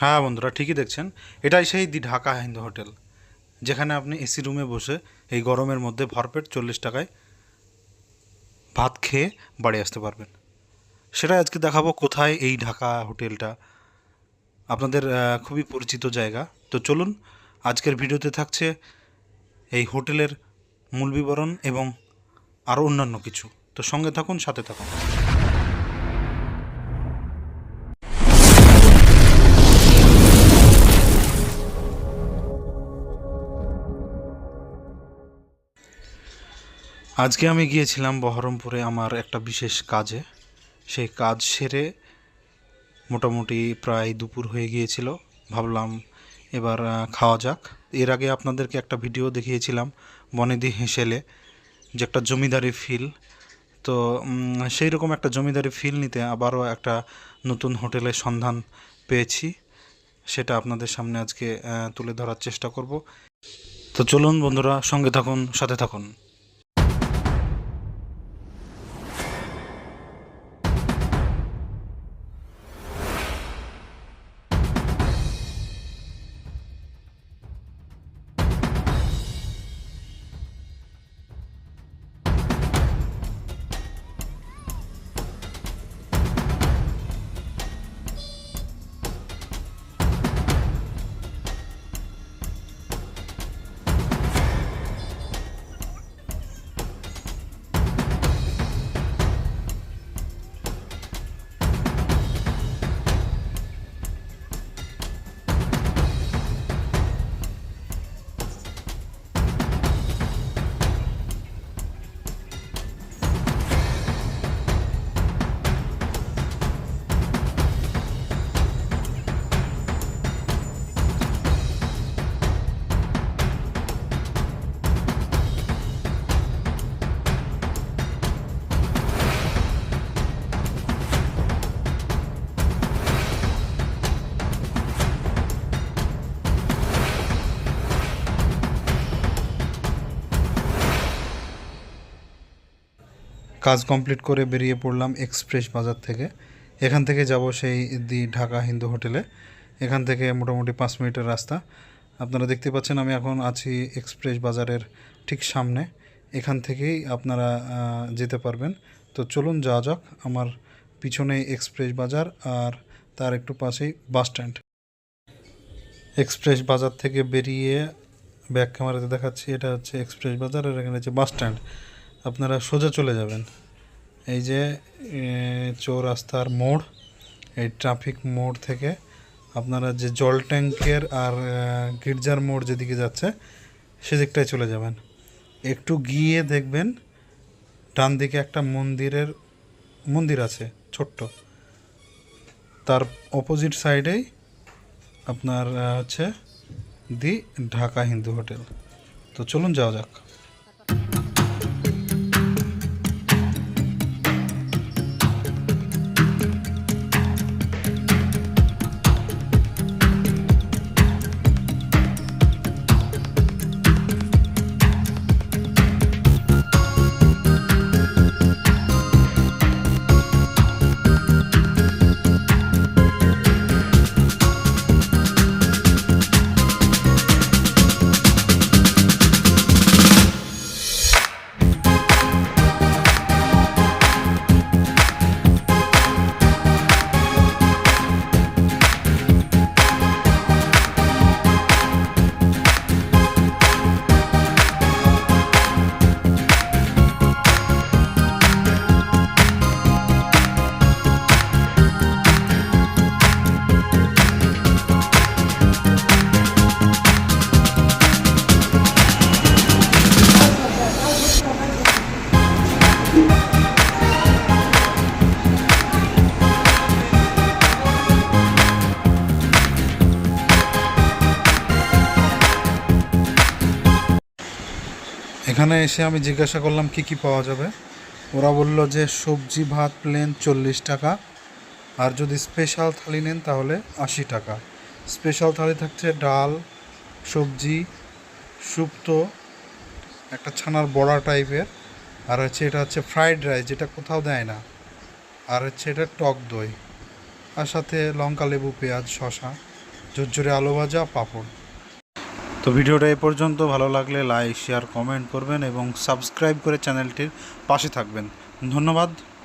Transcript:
হ্যাঁ বন্ধুরা, ঠিকই দেখছেন। এটাই সেই দি ঢাকা হিন্দু হোটেল, যেখানে আপনি এসি রুমে বসে এই গরমের মধ্যে ভরপেট চল্লিশ টাকায় ভাত খেয়ে বাড়ি আসতে পারবেন। সেটাই আজকে দেখাবো কোথায় এই ঢাকা হোটেলটা। আপনাদের খুবই পরিচিত জায়গা। তো চলুন, আজকের ভিডিওতে থাকছে এই হোটেলের মূল বিবরণ এবং আরও অন্যান্য কিছু। তো সঙ্গে থাকুন, সাথে থাকুন। আজকে আমি গিয়েছিলাম বহরমপুরে আমার একটা বিশেষ কাজে। সেই কাজ সেরে মোটামুটি প্রায় দুপুর হয়ে গিয়েছিল। ভাবলাম এবার খাওয়া যাক। এর আগে আপনাদেরকে একটা ভিডিও দেখিয়েছিলাম বনেদি হেসেলে, যে একটা জমিদারি ফিল। তো সেই রকম একটা জমিদারি ফিল নিতে আবারও একটা নতুন হোটেলের সন্ধান পেয়েছি। সেটা আপনাদের সামনে আজকে তুলে ধরার চেষ্টা করব। তো চলুন বন্ধুরা, সঙ্গে থাকুন, সাথে থাকুন। কাজ কমপ্লিট করে বেরিয়ে পড়লাম এক্সপ্রেস বাজার থেকে। এখান থেকে যাব সেই দি ঢাকা হিন্দু হোটেলে। এখান থেকে মোটামুটি পাঁচ মিনিটের রাস্তা। আপনারা দেখতে পাচ্ছেন আমি এখন আছি এক্সপ্রেস বাজারের ঠিক সামনে। এখান থেকেই আপনারা যেতে পারবেন। তো চলুন যাওয়া যাক আমার পিছনে এক্সপ্রেস বাজার আর তার একটু পাশেই বাস স্ট্যান্ড। এক্সপ্রেস বাজার থেকে বেরিয়ে ব্যাক ক্যামেরাতে দেখাচ্ছি। এটা হচ্ছে এক্সপ্রেস বাজার আর এখানে হচ্ছে বাস স্ট্যান্ড। আপনারা সোজা চলে যাবেন। এই যে চৌরাস্তার মোড়, এই ট্রাফিক মোড় থেকে আপনারা যে জল ট্যাঙ্কের আর গির্জার মোড় যেদিকে যাচ্ছে, সেদিকটায় চলে যাবেন। একটু গিয়ে দেখবেন ডান দিকে একটা মন্দিরের, মন্দির আছে, ছোট্ট। তার অপোজিট সাইডেই আপনার হচ্ছে দি ঢাকা হিন্দু হোটেল। তো চলুন যাওয়া যাক। এখানে এসে আমি জিজ্ঞাসা করলাম, কি কি পাওয়া যাবে? ওরা বলল যে, সবজি ভাত প্লেন চল্লিশ টাকা, আর যদি স্পেশাল থালি নেন তাহলে আশি টাকা। স্পেশাল থালি থাকছে ডাল, সবজি শুক্তো একটা ছানার বড়া টাইপের, আর হচ্ছে এটা হচ্ছে ফ্রাইড রাইস, যেটা কোথাও দেয় না। আর হচ্ছে এটা টক দই, আর সাথে লঙ্কা, লেবু, পেঁয়াজ শশা ঝুরঝুরে আলু ভাজা, পাঁপড়। তো ভিডিওটা এ পর্যন্ত। ভালো লাগলে লাইক শেয়ার কমেন্ট করবেন এবং সাবস্ক্রাইব করে চ্যানেলটির পাশে থাকবেন। ধন্যবাদ।